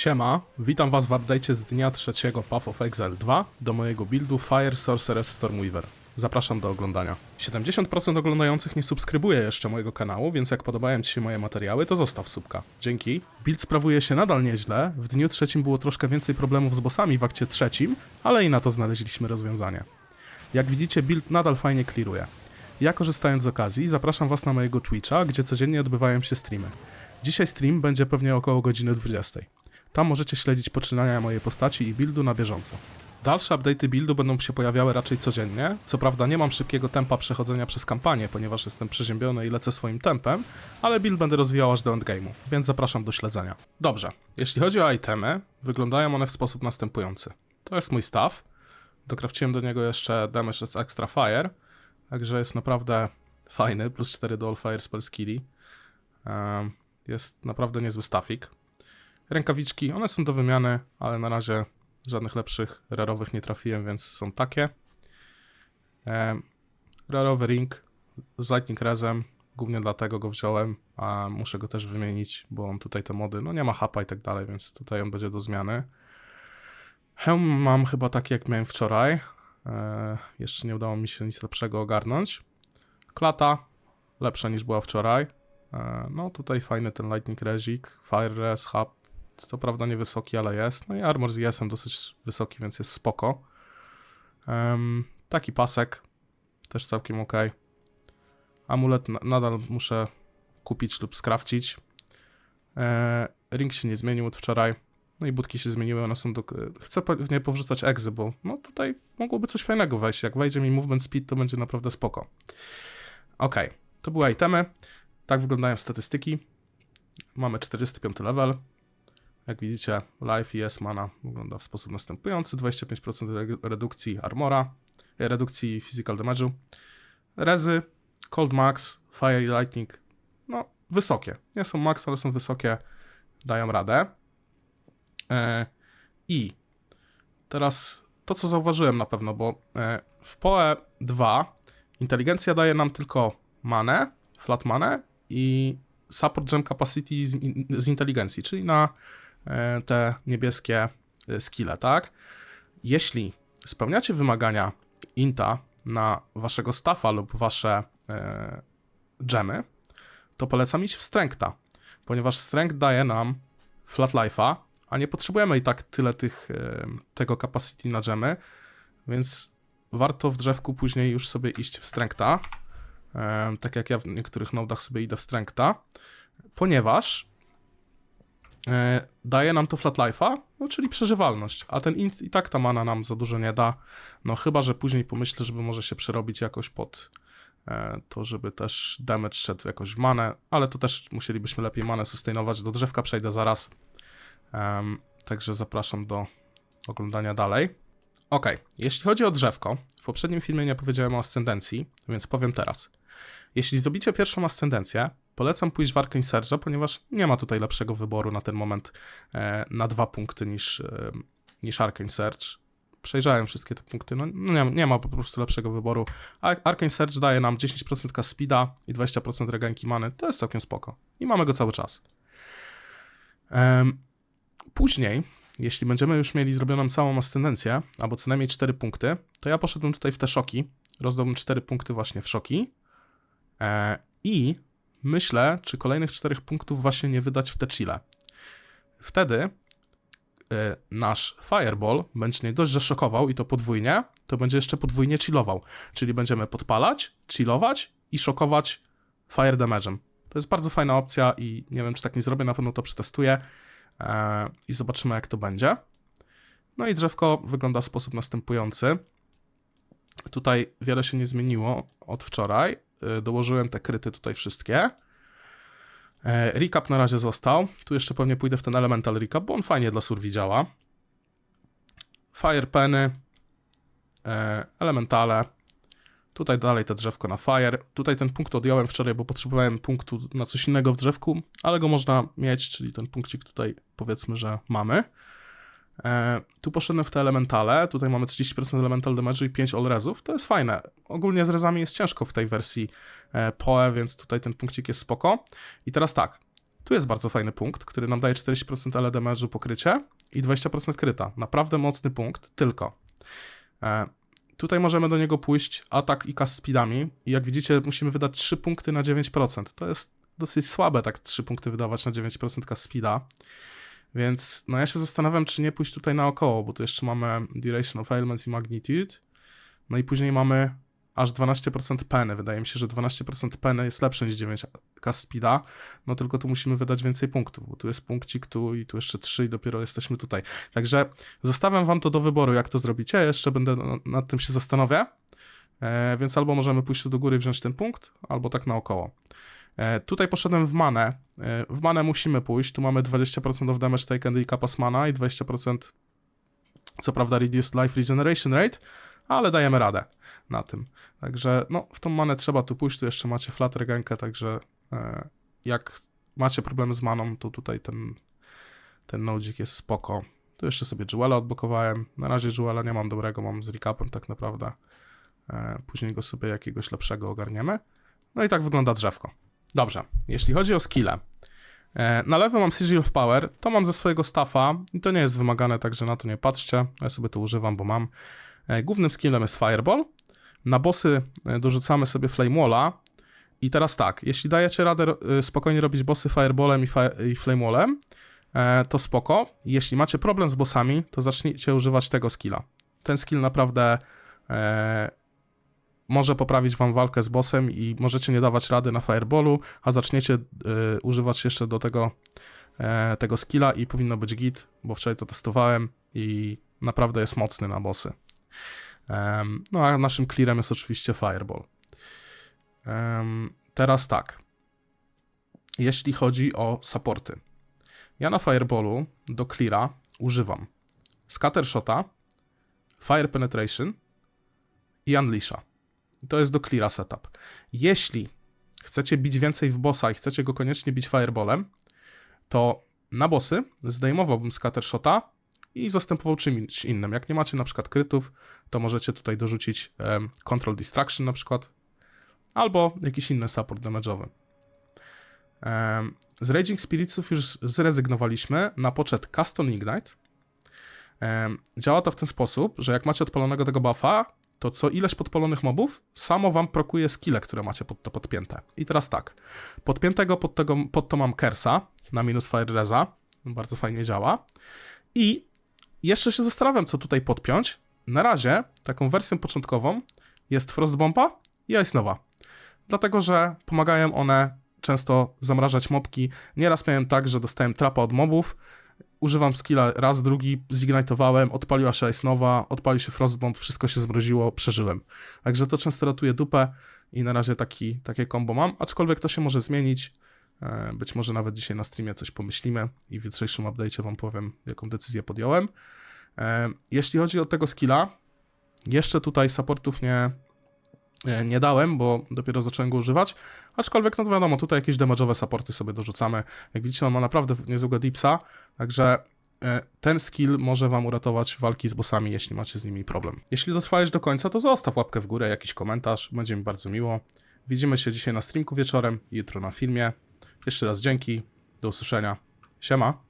Siema, witam was w update'cie z dnia trzeciego Path of Exile 2 do mojego buildu Fire Sorceress Stormweaver. Zapraszam do oglądania. 70% oglądających nie subskrybuje jeszcze mojego kanału, więc jak podobają Ci się moje materiały, to zostaw subka. Dzięki. Build sprawuje się nadal nieźle. W dniu trzecim było troszkę więcej problemów z bossami w akcie trzecim, ale i na to znaleźliśmy rozwiązanie. Jak widzicie, build nadal fajnie clearuje. Ja korzystając z okazji, zapraszam Was na mojego Twitcha, gdzie codziennie odbywają się streamy. Dzisiaj stream będzie pewnie około godziny 20. Tam możecie śledzić poczynania mojej postaci i buildu na bieżąco. Dalsze update'y buildu będą się pojawiały raczej codziennie. Co prawda nie mam szybkiego tempa przechodzenia przez kampanię, ponieważ jestem przeziębiony i lecę swoim tempem, ale build będę rozwijał aż do endgame'u, więc zapraszam do śledzenia. Dobrze, jeśli chodzi o itemy, wyglądają one w sposób następujący. To jest mój staff. Dokrawciłem do niego jeszcze damage z extra fire, także jest naprawdę fajny, plus 4 do all fire spell skilli. Jest naprawdę niezły staffik. Rękawiczki, one są do wymiany, ale na razie żadnych lepszych rarowych nie trafiłem, więc są takie. Em, rarowy ring z Lightning Rezem, głównie dlatego go wziąłem, a muszę go też wymienić, bo on tutaj te mody, no nie ma hapa i tak dalej, więc tutaj on będzie do zmiany. Hełm mam chyba taki jak miałem wczoraj. E, jeszcze nie udało mi się nic lepszego ogarnąć. Klata lepsza niż była wczoraj. E, no tutaj fajny ten Lightning Rezik, Fire Res, Hub, co prawda niewysoki, ale jest. No i armor z ES-em dosyć wysoki, więc jest spoko. Em, taki pasek, też całkiem ok. Amulet na- nadal muszę kupić lub skrawcić. E, ring się nie zmienił od wczoraj. No i budki się zmieniły, one są do... Chcę pewnie powrzucać egzy, bo no tutaj mogłoby coś fajnego wejść. Jak wejdzie mi movement speed, to będzie naprawdę spoko. Ok, to były itemy. Tak wyglądają statystyki. Mamy 45 level. Jak widzicie, life i S-mana wygląda w sposób następujący. 25% re- redukcji armora, e, redukcji physical damage'u. Rezy, cold max, fire i lightning, no wysokie. Nie są max, ale są wysokie, dają radę. E, I teraz to, co zauważyłem na pewno, bo e, w PoE 2 inteligencja daje nam tylko manę, flat manę i support gem capacity z, z inteligencji, czyli na te niebieskie e, skille, tak? Jeśli spełniacie wymagania inta na waszego staffa lub wasze e, gemy, to polecam iść w strengtha, ponieważ strength daje nam flat life'a, a nie potrzebujemy i tak tyle tych, e, tego capacity na gemy, więc warto w drzewku później już sobie iść w strengtha, e, tak jak ja w niektórych nodach sobie idę w strengtha, ponieważ e, daje nam to flat life'a, no czyli przeżywalność, a ten int i tak ta mana nam za dużo nie da, no chyba, że później pomyślę, żeby może się przerobić jakoś pod e, to, żeby też damage szedł jakoś w manę, ale to też musielibyśmy lepiej manę sustainować, do drzewka przejdę zaraz, także zapraszam do oglądania dalej. Ok, jeśli chodzi o drzewko, w poprzednim filmie nie powiedziałem o ascendencji, więc powiem teraz. Jeśli zdobicie pierwszą ascendencję, polecam pójść w Arcane Surge'a, ponieważ nie ma tutaj lepszego wyboru na ten moment e, na dwa punkty niż, e, niż Arcane Surge. Przejrzałem wszystkie te punkty, no nie, nie ma po prostu lepszego wyboru. A Arcane Surge daje nam 10% cast speeda i 20% regenki many, to jest całkiem spoko. I mamy go cały czas. Później, jeśli będziemy już mieli zrobioną całą ascendencję, albo co najmniej 4 punkty, to ja poszedłem tutaj w te szoki. Rozdałbym 4 punkty właśnie w szoki. E, I myślę, czy kolejnych 4 punktów właśnie nie wydać w te chile. Wtedy e, nasz Fireball będzie nie dość, że szokował i to podwójnie, to będzie jeszcze podwójnie chillował. Czyli będziemy podpalać, chillować i szokować Fire Damage'em. To jest bardzo fajna opcja i nie wiem, czy tak nie zrobię, na pewno to przetestuję e, i zobaczymy, jak to będzie. No i drzewko wygląda w sposób następujący. Tutaj wiele się nie zmieniło od wczoraj. E, Dołożyłem te kryty tutaj wszystkie. E, Recap na razie został. Tu jeszcze pewnie pójdę w ten Elemental Recap, bo on fajnie dla survi działa. Fire Penny, e, Elementale. Tutaj dalej te drzewko na Fire. Tutaj ten punkt odjąłem wczoraj, bo potrzebowałem punktu na coś innego w drzewku, ale go można mieć, czyli ten punkcik tutaj powiedzmy, że mamy. E, tu poszedłem w te elementale, tutaj mamy 30% elemental damage i 5 all rezów, to jest fajne. Ogólnie z rezami jest ciężko w tej wersji e, PoE, więc tutaj ten punkcik jest spoko. I teraz tak, Tu jest bardzo fajny punkt, który nam daje 40% ale damage'u pokrycie i 20% kryta. Naprawdę mocny punkt, tylko e, tutaj możemy do niego pójść atak i cast speedami i jak widzicie musimy wydać 3 punkty na 9%. To jest dosyć słabe tak 3 punkty wydawać na 9% cast speeda. Więc no ja się zastanawiam, czy nie pójść tutaj naokoło, bo tu jeszcze mamy Duration of Ailments i Magnitude. No i później mamy aż 12% peny. Wydaje mi się, że 12% peny jest lepsze niż 9 cast speeda, no tylko tu musimy wydać więcej punktów, bo tu jest punkcik tu i tu jeszcze 3 i dopiero jesteśmy tutaj. Także zostawiam wam to do wyboru, jak to zrobicie. Jeszcze będę na- nad tym się zastanowię. E, więc albo możemy pójść tu do góry i wziąć ten punkt, albo tak naokoło. E, tutaj poszedłem w manę. E, w manę musimy pójść. Tu mamy 20% of damage taken i kapas mana i 20% co prawda reduced life regeneration rate, ale dajemy radę na tym. Także no, w tą manę trzeba tu pójść. Tu jeszcze macie flat regenkę, także e, jak macie problemy z maną, to tutaj ten, ten nodzik jest spoko. Tu jeszcze sobie Jewela odblokowałem. Na razie Jewela nie mam dobrego, mam z recapem tak naprawdę. Później go sobie jakiegoś lepszego ogarniemy. No i tak wygląda drzewko. Dobrze, jeśli chodzi o skille. E, Na lewo mam Sigil of Power, to mam ze swojego staffa i to nie jest wymagane, także na to nie patrzcie. Ja sobie to używam, bo mam. E, Głównym skillem jest Fireball. Na bossy e, dorzucamy sobie Flame Walla. I teraz tak, jeśli dajecie radę spokojnie robić bossy Fireballem i, fi- i Flame Wallem, to spoko. Jeśli macie problem z bossami, to zacznijcie używać tego skilla. Ten skill naprawdę może poprawić wam walkę z bossem i możecie nie dawać rady na fireballu, a zaczniecie y, używać jeszcze do tego, e, tego skilla i powinno być git, bo wczoraj to testowałem i naprawdę jest mocny na bossy. Em, no a naszym clearem jest oczywiście fireball. Em, teraz tak. Jeśli chodzi o supporty. Ja na fireballu do cleara używam scattershota, fire penetration i unleasha. To jest do cleara setup. Jeśli chcecie bić więcej w bossa i chcecie go koniecznie bić fireballem, to na bossy zdejmowałbym scattershota i zastępował czymś innym. Jak nie macie na przykład krytów, to możecie tutaj dorzucić em, control distraction na przykład, albo jakiś inny support damage'owy. Z Raging Spiritsów już zrezygnowaliśmy na poczet Custom Ignite. Działa to w ten sposób, że jak macie odpalonego tego buffa, to co ileś podpalonych mobów samo wam prokuje skille, które macie pod to podpięte. I teraz tak, podpiętego pod, tego, pod to mam Kersa na minus Fire Reza, bardzo fajnie działa. I jeszcze się zastanawiam, co tutaj podpiąć. Na razie taką wersją początkową jest Frostbomba i Ice Nova. Dlatego, że pomagają one często zamrażać mobki. Nieraz miałem tak, że dostałem trapa od mobów, używam skilla raz, drugi, zignitowałem, odpaliła się Ice Nova, odpalił się Frostbomb, wszystko się zmroziło, przeżyłem. Także to często ratuje dupę i na razie taki, takie combo mam, aczkolwiek to się może zmienić. E, Być może nawet dzisiaj na streamie coś pomyślimy i w jutrzejszym update'cie wam powiem, jaką decyzję podjąłem. E, Jeśli chodzi o tego skilla, jeszcze tutaj supportów nie, e, nie dałem, bo dopiero zacząłem go używać, aczkolwiek no wiadomo, tutaj jakieś damage'owe supporty sobie dorzucamy. Jak widzicie, on ma naprawdę niezłego dipsa, także e, ten skill może wam uratować walki z bossami, jeśli macie z nimi problem. Jeśli dotrwałeś do końca, to zostaw łapkę w górę, jakiś komentarz, będzie mi bardzo miło. Widzimy się dzisiaj na streamku wieczorem, jutro na filmie. Jeszcze raz dzięki, do usłyszenia. Siema.